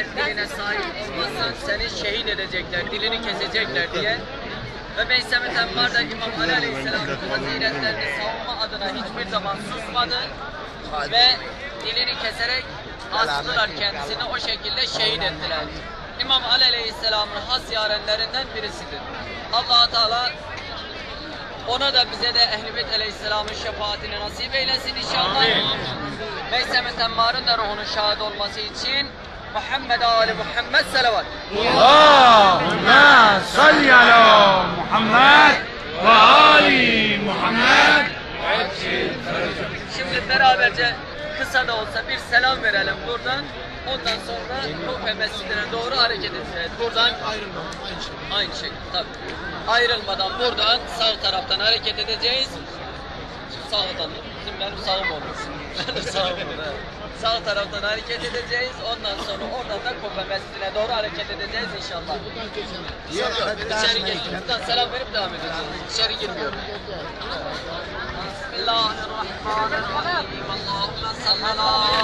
eğer diline sahip olmazsan seni şehit edecekler, dilini kesecekler diye. Ve Meysem-i Temmar da İmam Ali Aleyhisselam'ın faziletlerini savunma adına hiçbir zaman susmadı. Ve dilini keserek astılar kendisini o şekilde şehit ettiler. İmam Ali Aleyhisselam'ın has yarenlerinden birisidir. allah Teala ona da bize de Ehl-i Aleyhisselam'ın şefaatini nasip eylesin inşallah. Meysem-i Temmar'ın da ruhunun şahit olması için Muhammed Ali Muhammed salavat. اللهم صل على محمد وآل محمد Şimdi beraberce kısa da olsa bir selam verelim buradan. Ondan sonra Kufe Mescidi'ne doğru hareket edeceğiz. Buradan aynı şey tabii. Ayrılmadan buradan sağ taraftan hareket edeceğiz. Sağdan bizim benim sağım olur. Benim sağım olur. Sağ taraftan hareket edeceğiz. Ondan sonra oradan da Kopa Mescidine doğru hareket edeceğiz inşallah. Yok yok dışarı gelin. Selam verip devam edeceğiz. Dışarı girmiyor. Bismillahirrahmanirrahim. Allahümme sallallahu